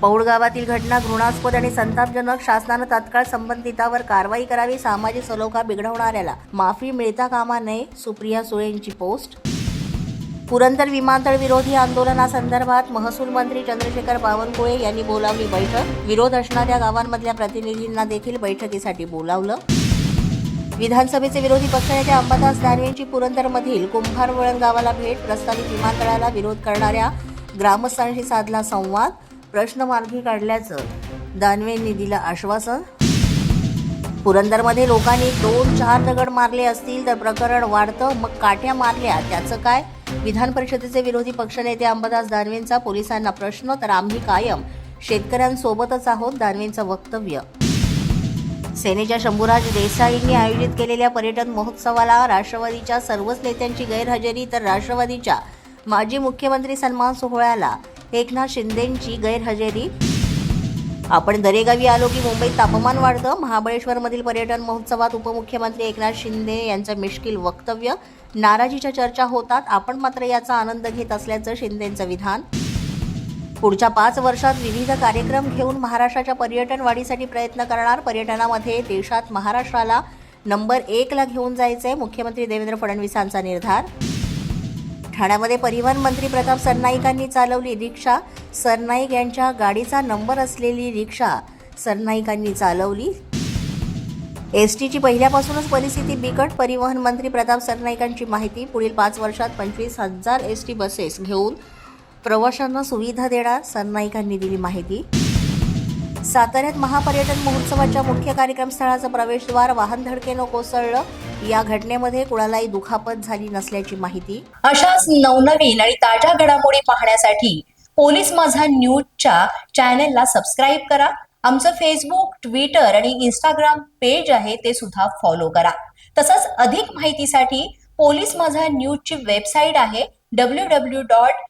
पौड गावातील घटना घृणास्पद आणि संतापजनक. शासनानं तात्काळ संबंधितावर कारवाई करावी सामाजिक सलोखा बिघडवणाऱ्याला माफी मिळता कामा नये सुप्रिया सुळेंची पोस्ट. पुरंदर विमानतळ विरोधी आंदोलनासंदर्भात महसूल मंत्री चंद्रशेखर बावनकुळे यांनी बोलावली बैठक. विरोध असणाऱ्या गावांमधल्या प्रतिनिधींना देखील बैठकीसाठी बोलावलं. विधानसभेचे विरोधी पक्षनेते अंबादास दानवेंची पुरंदरमधील कुंभारवळण गावाला भेट प्रस्तावित विमानतळाला विरोध करणाऱ्या ग्रामस्थांशी साधला संवाद. प्रश्न मार्गी काढल्याचं दानवेंनी दिलं आश्वासन. पुरंदरमध्ये लोकांनी दोन चार दगड मारले असतील तर प्रकरण वाढतं मग काठ्या मारल्या त्याचं काय? विधान परिषदेचे विरोधी पक्षनेते अंबादास दानवेंचा पोलिसांना प्रश्न तर आम्ही कायम शेतकऱ्यांसोबतच आहोत दानवेंचं वक्तव्य. सेनेच्या शंभूराज देसाईंनी आयोजित केलेल्या पर्यटन महोत्सवाला राष्ट्रवादीच्या सर्वच नेत्यांची गैरहजेरी तर राष्ट्रवादीच्या माजी मुख्यमंत्री सन्मान सोहळ्याला एकनाथ शिंदेंची गैरहजेरी. आपण दरेगावी आलो की मुंबईत तापमान वाढतं. महाबळेश्वरमधील पर्यटन महोत्सवात उपमुख्यमंत्री एकनाथ शिंदे यांचं मिश्किल वक्तव्य. नाराजीच्या चर्चा होतात. आपण मात्र याचा आनंद घेत असल्याचं शिंदेंचं विधान. पुढच्या पाच वर्षात विविध कार्यक्रम घेऊन महाराष्ट्राच्या पर्यटन वाढीसाठी प्रयत्न करणार. पर्यटनामध्ये देशात महाराष्ट्राला नंबर एकला घेऊन जायचं आहे मुख्यमंत्री देवेंद्र फडणवीसांचा निर्धार. ठाण्यामध्ये परिवहन मंत्री प्रताप सरनाईकांनी चालवली रिक्षा. सरनाईक यांच्या गाडीचा नंबर असलेली रिक्षा सरनाईकांनी चालवली. एस टीची पहिल्यापासूनच परिस्थिती बिकट परिवहन मंत्री प्रताप सरनाईकांची माहिती पुढील पाच वर्षात पंचवीस हजार एस टी बसेस घेऊन प्रवाशांना सुविधा देणार सरनाईकांनी दिली माहिती. साताऱ्यात महापर्यटन महोत्सवाच्या मुख्य कार्यक्रम स्थळाचं प्रवेशद्वार वाहन धडकेनं कोसळलं. या घटनेमध्ये कुणालाही दुखापत झाली नसल्याची माहिती. अशाच नवनवीन आणि ताज्या घडामोडी पाहण्यासाठी पोलीस माझा न्यूजच्या चॅनेलला सबस्क्राईब करा. आमचं फेसबुक ट्विटर आणि इंस्टाग्राम पेज आहे ते सुद्धा फॉलो करा. तसंच अधिक माहितीसाठी पोलीस माझा न्यूजची वेबसाईट आहे डब्ल्यू डब्ल्यू डॉट